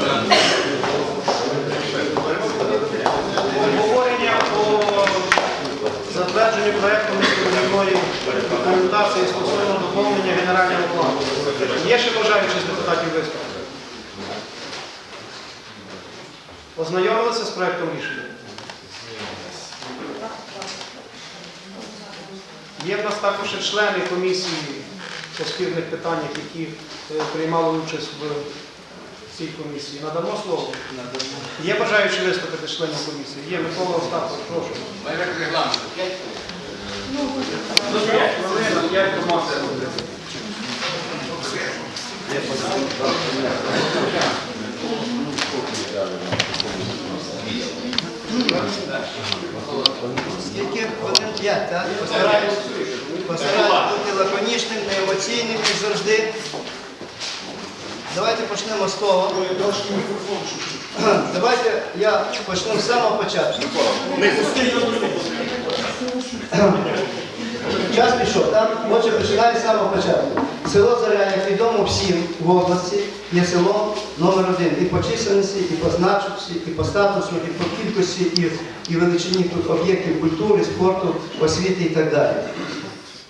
далі. Обговорення по затвердженню проєкту міської документації стосовно доповнення генерального плану. Є ще бажаючі з депутатів виступити? Ознайомилися з проєктом рішення? Є в нас також члени комісії по спірних питаннях, які е, приймали участь в цій комісії. Надамо слово? Є бажаючі виступити членів комісії? Є Микола Остапов, прошу. Скільки хвилин п'ять, так? Постараюсь, бути лаконічним, не емоційним, як завжди. Давайте почнемо з того. Давайте я почну з самого початку. Час пішов, так? Отже, починаю з самого початку. Село Заря, як відомо всім в області, є селом номер один і по чисельності, і по значності, і по статусу, і по кількості, і, і величині тут об'єктів культури, спорту, освіти і так далі.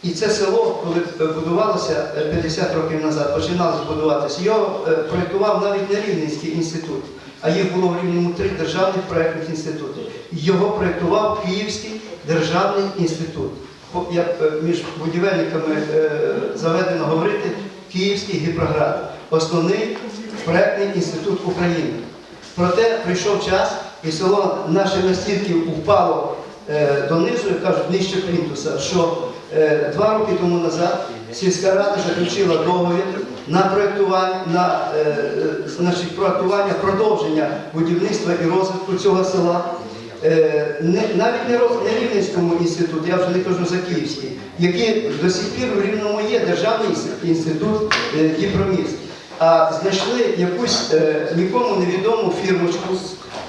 І це село, коли будувалося е, 50 років назад, починалося будуватися, його е, проєктував навіть не Рівненський інститут, а їх було в Рівному три державних проєктних інститути. Його проєктував Київський державний інститут. Як е, між будівельниками е, заведено говорити, Київський гіпроград, основний проєктний інститут України. Проте прийшов час, і село наше настільки впало е, донизу, як кажуть, нижче плінтуса, що е, два роки тому назад сільська рада заключила договір на проєктування, на е, е, значить, проєктування продовження будівництва і розвитку цього села. Е, не, навіть не, роз- не Рівненському інституті, я вже не кажу за Київський, який до сих пір в Рівному є державний інститут е, Діпроміст. А знайшли якусь е, нікому невідому фірмочку,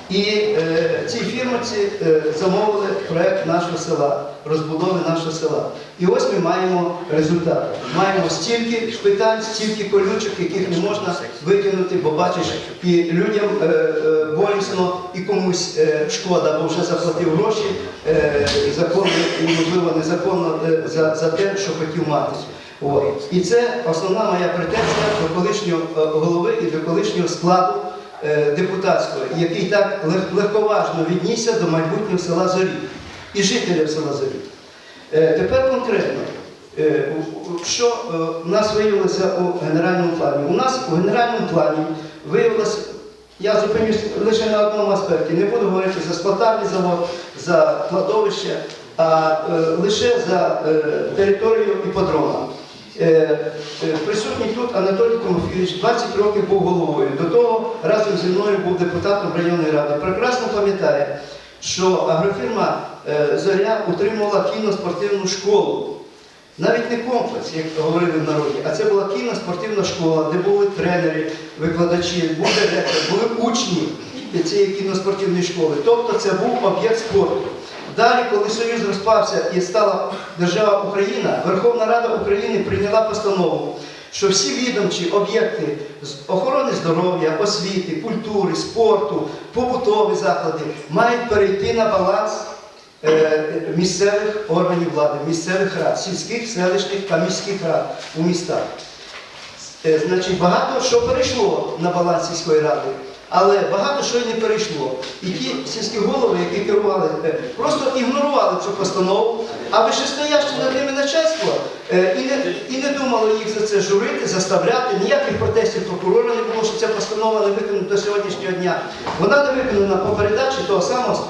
і е, цій фірмоці е, замовили проект нашого села, розбудови нашого села. І ось ми маємо результат. Маємо стільки питань, стільки колючок, яких не можна витягнути, бо бачиш, і людям е, е, болісно, і комусь е, шкода, бо вже заплатив гроші е, законно і можливо незаконно е, за, за те, що хотів мати. От. І це основна моя претензія до колишнього е, голови і до колишнього складу депутатського, який так легковажно віднісся до майбутнього села Зорі і жителів села Зорі. Е, Тепер конкретно, е, що е, у нас виявилося у генеральному плані? У нас у генеральному плані виявилося, я зупинюсь лише на одному аспекті, не буду говорити за сплатарний завод, за кладовище, а е, лише за е, територію іпподрома. Е, е, Присутній тут Анатолій Тимофійович 20 років був головою. До того разом зі мною був депутатом районної ради. Прекрасно пам'ятає, що агрофірма е, Зоря утримувала кіноспортивну школу. Навіть не комплекс, як говорили в народі, а це була кіноспортивна школа, де були тренери, викладачі, був директор, були учні цієї кіноспортивної школи. Тобто це був об'єкт спорту. Далі, коли Союз розпався і стала держава Україна, Верховна Рада України прийняла постанову, що всі відомчі об'єкти з охорони здоров'я, освіти, культури, спорту, побутові заклади мають перейти на баланс е, місцевих органів влади, місцевих рад, сільських, селищних та міських рад у містах. Е, Значить, багато що перейшло на баланс сільської ради, але багато що не перейшло. І ті сільські голови, які керували, е, просто ігнорували цю постанову, а вищестояще над ними начальство е, і не, і не думало їх за це журити, заставляти. Ніяких протестів прокурора не було, що ця постанова не виконана до сьогоднішнього дня. Вона не виконана по передачі того самого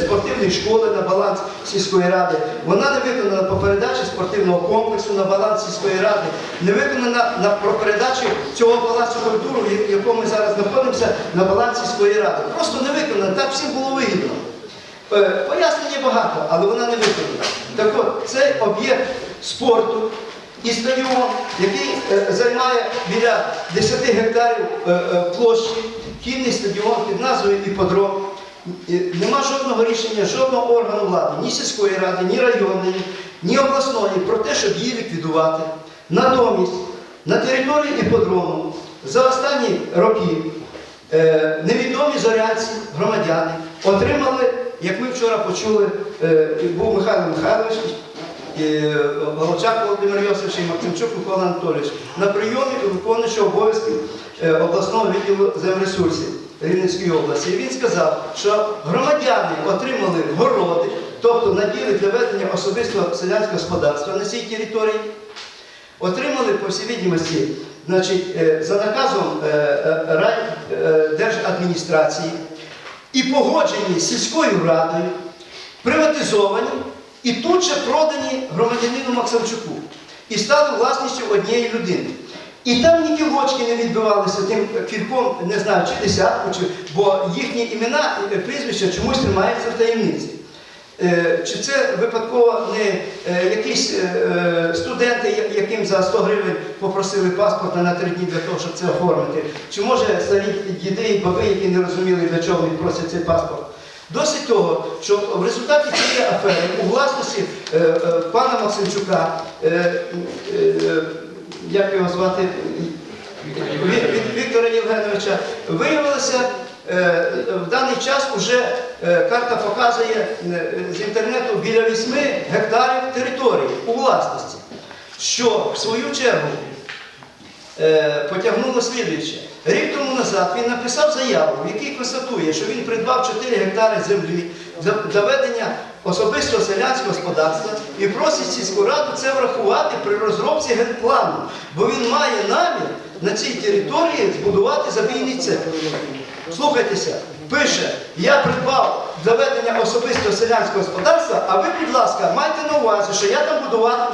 спортивної школи на баланс сільської ради. Вона не виконана по передачі спортивного комплексу на баланс сільської ради, не виконана на про передачу цього балансу культури, в якому ми зараз знаходимося, на баланс сільської ради. Просто не виконана. Так всім було вигідно. Е, Пояснень багато, але вона не виконана. Так от, цей об'єкт спорту і стадіон, який е, займає біля 10 гектарів е, е, площі, кінний стадіон під назвою Іподром. Нема жодного рішення, жодного органу влади, ні сільської ради, ні районної, ні обласної про те, щоб її ліквідувати. Натомість на території іподрому За останні роки е, невідомі зорянці, громадяни, отримали, як ми вчора почули, е, був Михайло Михайлович, і Волочак Володимир Йосифович і Максимчук Микола Анатолійович на прийомі виконуючого обов'язків е, обласного відділу земресурсів Рівненської області. Він сказав, що громадяни отримали городи, тобто наділи для ведення особистого селянського господарства на цій території, отримали, по всій відомості, значить, е, за наказом е, е, і погоджені сільською радою, приватизовані і тут же продані громадянину Максимчуку і стали власністю однієї людини. І там ні кілочки не відбивалися тим кільком, не знаю, чи десятку, чи, бо їхні імена, прізвища чомусь тримаються в таємниці. Е, Чи це випадково не е, якісь е, студенти, яким за 100 гривень попросили паспорта на три дні для того, щоб це оформити? Чи може старі діди і баби, які не розуміли, для чого вони просять цей паспорт? Досить того, що в результаті цієї афери у власності пана Максимчука, як його звати, Ві- Ві- Віктора Євгеновича, виявилося е, в даний час вже е, карта показує е, з інтернету біля 8 гектарів території у власності, що в свою чергу потягнуло слідуюче. Рік тому назад він написав заяву, в якій констатує, що він придбав 4 гектари землі для, для ведення особистого селянського господарства і просить сільську раду це врахувати при розробці генплану, бо він має намір на цій території збудувати забійний цех. Слухайтеся, пише, я придбав для ведення особистого селянського господарства, а ви, будь ласка, майте на увазі, що я там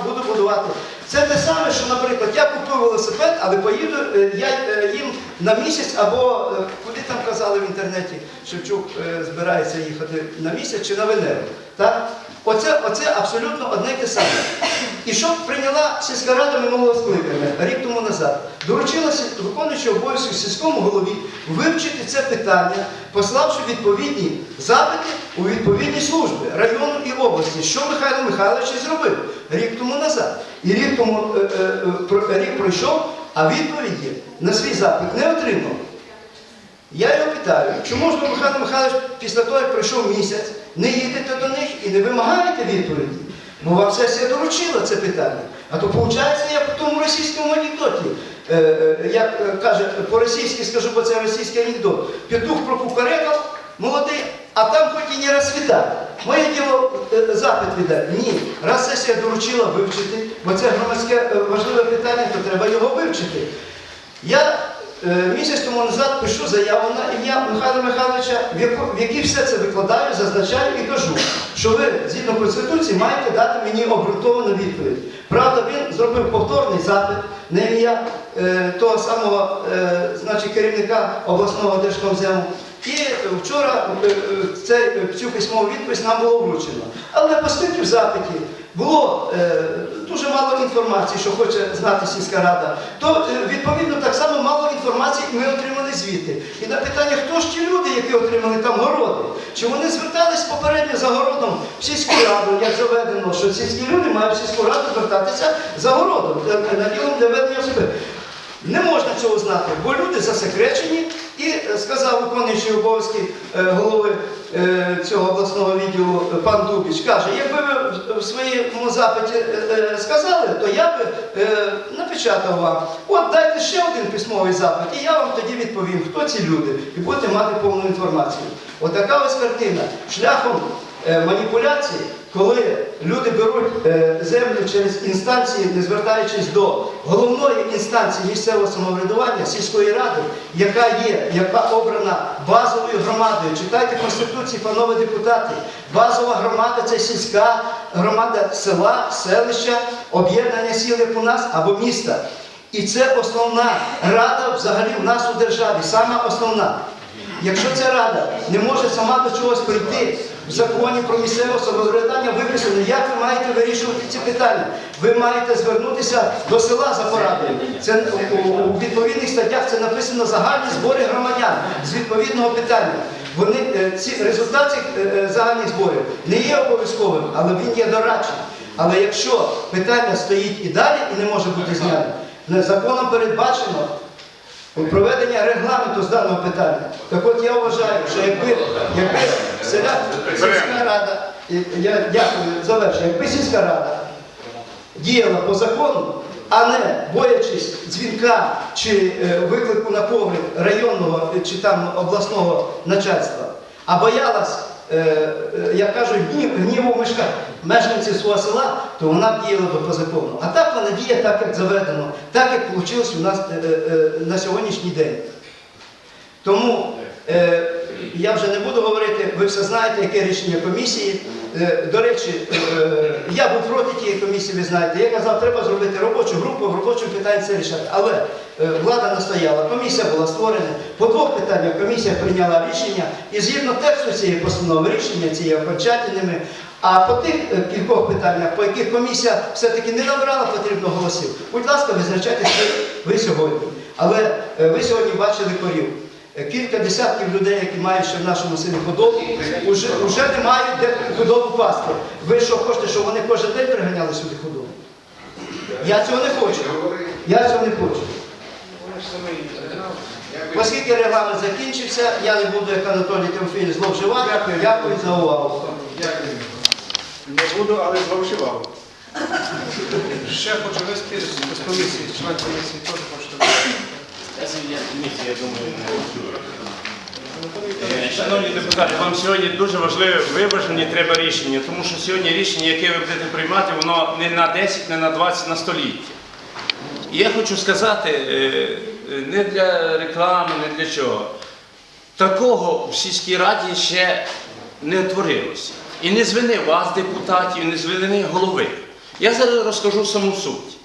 буду будувати. Це те саме, що, наприклад, я купив велосипед, але поїду е, я е, їм на місяць або е, куди там казали в інтернеті, Шевчук збирається їхати на місяць чи на Венеру. Так? Оце, оце абсолютно одне те саме. І що прийняла сільська рада минулого скликання рік тому назад? Доручилася виконуючи обов'язки сільському голові вивчити це питання, пославши відповідні запити у відповідні служби району і області, що Михайло Михайлович і зробив рік тому назад. І рік тому е, е, е, рік пройшов, а відповіді на свій запит не отримав. Я його питаю, чому ж Михайло Михайлович, після того, як пройшов місяць, не їдете до них і не вимагаєте відповіді? Бо вам сесія доручила це питання. А то виходить, як в тому російському анекдоті. Е, е, як е, каже, по-російськи скажу, бо це російський анекдот. Петух прокукарекав, молодий, а там хоч і не розцвітає. Моє діло е, запит віддати. Ні. Раз сесія доручила вивчити, бо це громадське е, важливе питання, то треба його вивчити. Я е, місяць тому назад пишу заяву на ім'я Михайла Михайловича, в якій все це викладаю, зазначаю і кажу, що ви згідно Конституції маєте дати мені обґрунтовану відповідь. Правда, він зробив повторний запит на ім'я е, того самого е, значить, керівника обласного держкомзему. І вчора е, е, цю письмову відповідь нам було вручено. Але оскільки в запиті було е, дуже мало інформації, що хоче знати сільська рада, то е, відповідно так само мало інформації ми отримали звідти. І на питання, хто ж ті люди, які отримали там городи? Чи вони звертались попередньо за городом в сільську раду, як заведено, що сільські люди мають в сільську раду звертатися за городом, на наділом для ведення себе. Не можна цього знати, бо люди засекречені і е, сказав виконуючий обов'язки е, голови е, цього обласного відділу пан Дубіч, каже, якби ви в- своєму запиті сказали, то я би напечатав вам. От дайте ще один письмовий запит, і я вам тоді відповім, хто ці люди, і будете мати повну інформацію. Отака ось картина. Шляхом маніпуляції, коли люди беруть е, землю через інстанції, не звертаючись до головної інстанції місцевого самоврядування, сільської ради, яка є, яка обрана базовою громадою. Читайте Конституції, панове депутати. Базова громада це сільська громада села, селища, об'єднання сіл, як у нас, або міста. І це основна рада взагалі в нас у державі, сама основна. Якщо ця рада не може сама до чогось прийти в законі про місцеве самоврядування виписано, як ви маєте вирішувати ці питання? Ви маєте звернутися до села за порадою. Це у, відповідних статтях це написано загальні збори громадян з відповідного питання. Вони е, ці результат цих е, е, загальних зборів не є обов'язковим, але він є дорадчим. Але якщо питання стоїть і далі і не може бути знято, законом передбачено проведення регламенту з даного питання. Так от я вважаю, що якби, якби селя, сільська рада, я дякую, завершую, якби сільська рада діяла по закону, а не боячись дзвінка чи е, виклику на погляд районного чи там обласного начальства, а боялась, як кажуть, гнів- гніву мешка, мешканців свого села, то вона діяла би по. А так вона діє так, як заведено, так як вийшло у нас е, е, на сьогоднішній день. Тому е, я вже не буду говорити, ви все знаєте, яке рішення комісії. Е, до речі, е, я був проти тієї комісії, ви знаєте. Я казав, треба зробити робочу групу, в робочому питанні це рішати. Але е, влада настояла, комісія була створена. По двох питаннях комісія прийняла рішення, і згідно тексту цієї постанови, рішення ці є окончательними. А по тих кількох питаннях, по яких комісія все-таки не набрала потрібно голосів, будь ласка, визначайтеся ви сьогодні. Але ви сьогодні бачили корів. Кілька десятків людей, які мають ще в нашому селі худобу, вже, вже не мають де худобу пасти. Ви що хочете, щоб вони кожен день приганяли сюди худобу? Я цього не хочу. Я цього не хочу. Оскільки регламент закінчився, я не буду, як Анатолій Тимофійович, зловживати. Дякую за увагу. Дякую. Не буду, але зловживав. Ще хочу вести з комісії, член комісії теж хочете. Шановні депутати, вам сьогодні дуже важливе виважені треба рішення, тому що сьогодні рішення, яке ви будете приймати, воно не на 10, не на 20, на століття. І я хочу сказати, е, е, не для реклами, не для чого. Такого в сільській раді ще не творилося. І не з вини вас, депутатів, і не з вини голови. Я зараз розкажу саму суть.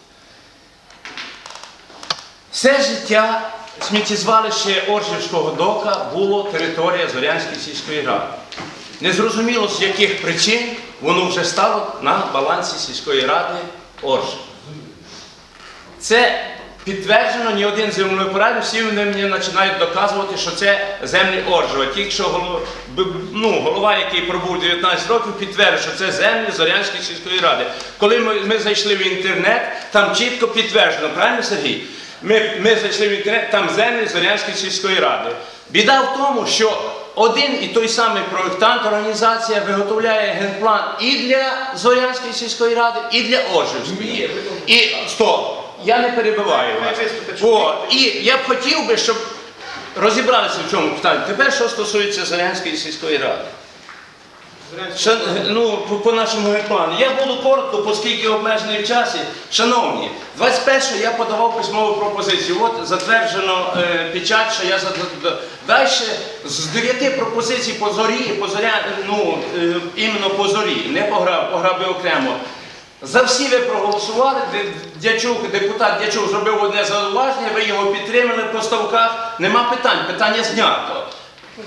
Все життя сміттєзвалище Оржівського дока було територія Зорянської сільської ради. Незрозуміло, з яких причин воно вже стало на балансі сільської ради Оржів. Це підтверджено ні один землепорядник, всі вони мені починають доказувати, що це землі Оржева. Тільки що голова, ну, голова, який пробув 19 років, підтвердив, що це землі Зорянської сільської ради. Коли ми, ми зайшли в інтернет, там чітко підтверджено, правильно Сергій? Ми, ми зайшли в інтернет, там землі Зорянської сільської ради. Біда в тому, що один і той самий проєктант, організація виготовляє генплан і для Зорянської сільської ради, і для Оржівської. І стоп, я не перебиваю вас. О, і я б хотів би, щоб розібралися в цьому питанні. Тепер, що стосується Зорянської сільської ради. Шан, ну, по, нашому генплану. Я буду коротко, оскільки обмежений в часі. Шановні, 21-го я подавав письмову пропозицію. От затверджено е, печать, що я далі з 9 пропозицій по зорі, по зоря, ну, е, іменно по зорі, не по граб, по граби окремо. За всі ви проголосували, Дячук, депутат Дячук зробив одне зауваження, ви його підтримали по ставках. Нема питань, питання знято.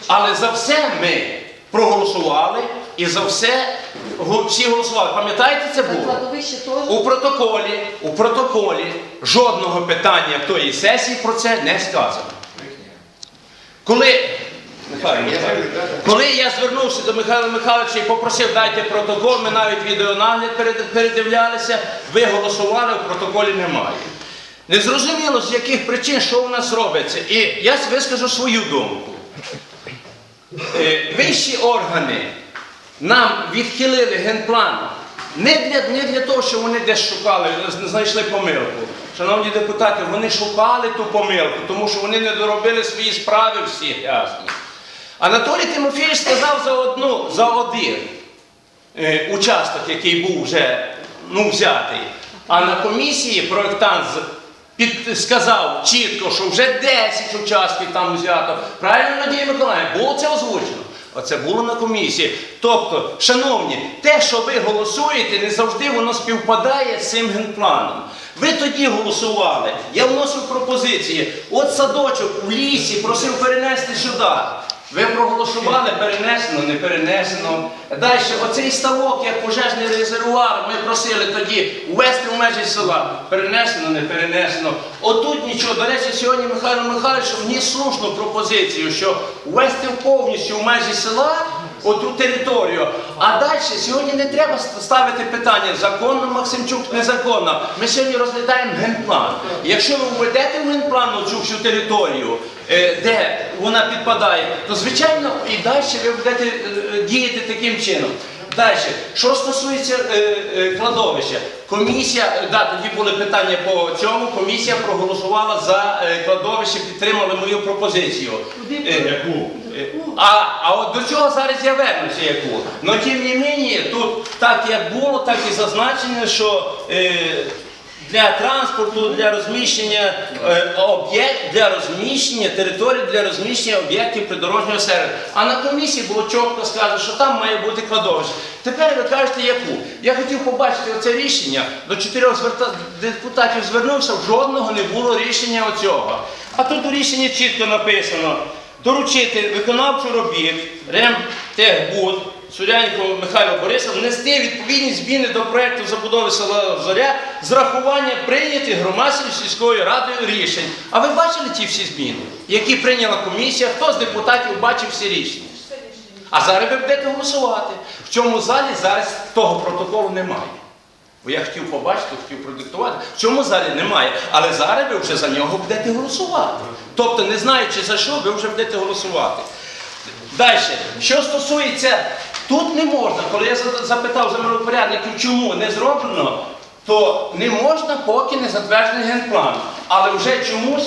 Але за все ми проголосували і за все всі голосували. Пам'ятаєте це було? У протоколі, у протоколі жодного питання тої сесії про це не сказано. Коли, коли я звернувся до Михайла Михайловича і попросив, дайте протокол, ми навіть відеонагляд передивлялися, ви голосували, в протоколі немає. Незрозуміло, з яких причин, що у нас робиться. І я вискажу свою думку. Е, Вищі органи нам відхилили генплан не для, не для того, що вони десь шукали, знайшли помилку. Шановні депутати, вони шукали ту помилку, тому що вони не доробили свої справи всі ясні. Анатолій Тимофійович сказав за одну, за один е, участок, який був вже ну, взятий. А на комісії проєктант сказав чітко, що вже 10 участків там взято. Правильно, Надія Миколаївна, було це озвучено. Оце було на комісії. Тобто, шановні, те, що ви голосуєте, не завжди воно співпадає з цим генпланом. Ви тоді голосували. Я вносив пропозиції. От садочок у лісі просив перенести сюди. Ви проголосували, перенесено, не перенесено. Далі, оцей ставок, як пожежний резервуар, ми просили тоді ввести в межі села. Перенесено, не перенесено. Отут нічого. До речі, сьогодні Михайло Михайлович вніс слушну пропозицію, що ввести повністю в межі села оту територію. А далі сьогодні не треба ставити питання, законно Максимчук, незаконно. Ми сьогодні розглядаємо генплан. Якщо ви введете в генплан цю всю територію, е, де вона підпадає, то звичайно і далі ви будете е, е, діяти таким чином. Далі, що стосується е, е, кладовища, комісія, е, да, тоді були питання по цьому, комісія проголосувала за е, кладовище, підтримали мою пропозицію. Е, яку? Е, А, а от до цього зараз я вернуся яку. Но тим не мені, тут так як було, так і зазначено, що е, для транспорту, для розміщення е, об'єкт, для розміщення території, для розміщення об'єктів придорожнього сервісу. А на комісії було чітко сказано, що там має бути кладовище. Тепер ви кажете, яку? Я хотів побачити оце рішення. До чотирьох зверта... депутатів звернувся, жодного не було рішення оцього. А тут у рішенні чітко написано. Доручити виконавчу робіт РЕМТЕХБУД Сурянько Михайло Борисов внести відповідні зміни до проєкту забудови села Зоря з рахування прийнятих громадською сільською радою рішень. А ви бачили ті всі зміни, які прийняла комісія? Хто з депутатів бачив всі рішення? А зараз ви будете голосувати. В цьому залі зараз того протоколу немає. Бо я хотів побачити, хотів продиктувати. В цьому залі немає. Але зараз ви вже за нього будете голосувати. Тобто, не знаючи за що, ви вже будете голосувати. Далі, що стосується, тут не можна, коли я за- запитав землепорядників, чому не зроблено, то не можна, поки не затверджений генплан. Але вже чомусь,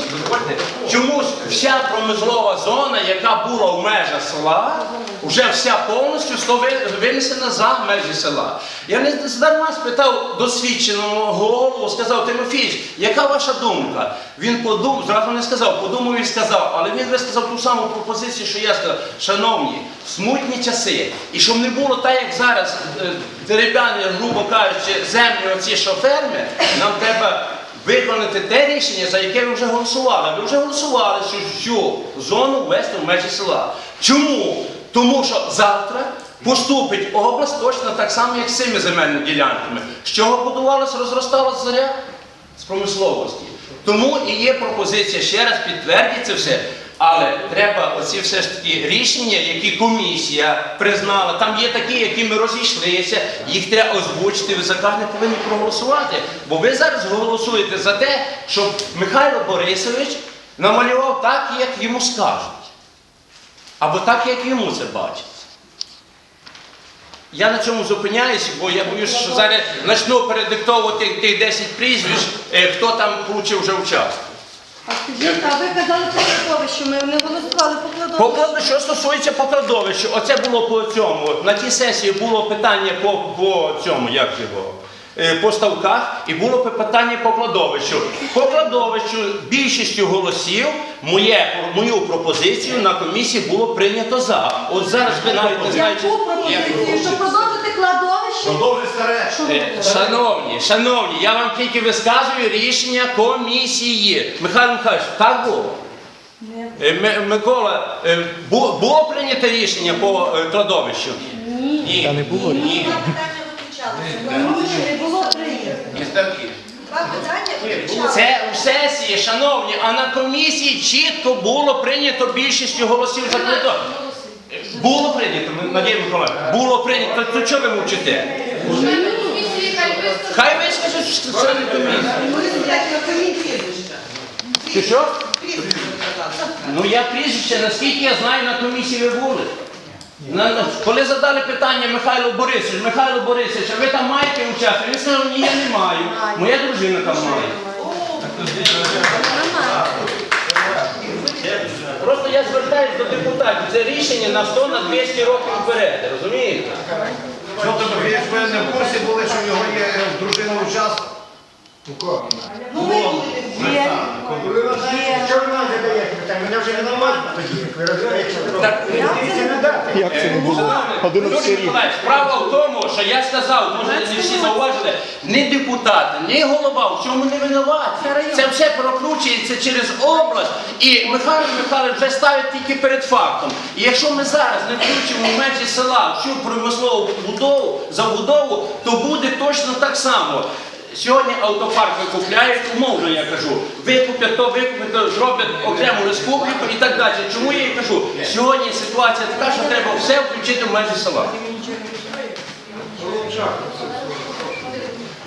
чомусь вся промислова зона, яка була в межах села, вже вся повністю винесена за межі села. Я не здарма спитав досвідченого голову, сказав Тимофійович, яка ваша думка? Він подумав, зразу не сказав, подумав і сказав, але він висказав ту саму пропозицію, що я сказав, шановні, смутні часи. І щоб не було так, як зараз е, дерев'яні, грубо кажучи, землі оці що ферми, нам треба виконати те рішення, за яке ви вже голосували. Ви вже голосували, що всю зону ввести в межі села. Чому? Тому що завтра поступить область точно так само, як з цими земельними ділянками. З чого будувалася, розросталася заря? З промисловості. Тому і є пропозиція ще раз підтвердити це все. Але треба оці все ж таки рішення, які комісія признала, там є такі, які ми розійшлися, їх треба озвучити, ви за кожне повинні проголосувати. Бо ви зараз голосуєте за те, щоб Михайло Борисович намалював так, як йому скажуть. Або так, як йому це бачить. Я на цьому зупиняюся, бо я боюся, що зараз почну передиктовувати тих 10 прізвищ, е, хто там получив вже участь. А скажіть, а ви казали про сховище, ми не голосували по кладовищу. Що стосується покладовища, оце було по цьому. На тій сесії було питання по, по цьому, як його. е, По ставках і було питання по кладовищу. По кладовищу більшістю голосів моє, мою пропозицію на комісії було прийнято за. От зараз ви навіть не знаєте. Яку пропозицію? Щоб продовжити кладовище? Продовжуй старе. Е. Шановні, шановні, я вам тільки висказую рішення комісії. Михайло Михайлович, так було? Не. Е, Микола, е, бу- було прийнято рішення по е, кладовищу? Ні. Та не було. Ні. Два питання виключалися. Не було прийнято. Два питання виключалися. Це у сесії, шановні, а на комісії чітко було прийнято більшістю голосів за кладовище. Було прийнято, Надія Миколаївна, було прийнято. То чого ви мовчите? Хай вискажуть що члени комісії. Чи що? Ну я прізвище, наскільки я знаю, на комісії ви були. На- коли задали питання Михайлу Борисовичу, Михайло Борисович, а ви там маєте участь? Він сказав, ні, я не маю. Моя дружина там має. Просто я звертаюся до депутатів. Це рішення на 100 на 200 років вперед, розумієте? Що тобто, ви ви не в курсі були, що в нього є дружина учасник? Є. Що ви нам задаєте питання? Мене вже не нормально тоді, як ви розумієте. Так, Це не дати. Юрій Миколаївич, справа в тому, що я сказав, може не всі зауважили, ні депутати, ні голова в цьому не винуваті. Це все прокручується через область, і Михайло Михайлович вже ставить тільки перед фактом. І якщо ми зараз не включимо в межі села всю промислову будову, забудову, то буде точно так само. Сьогодні автопарк викупляють, умовно я кажу, викуплять то, викуплять, то, зроблять окрему республіку і так далі. Чому я і кажу? Сьогодні ситуація така, що треба все включити в межі села.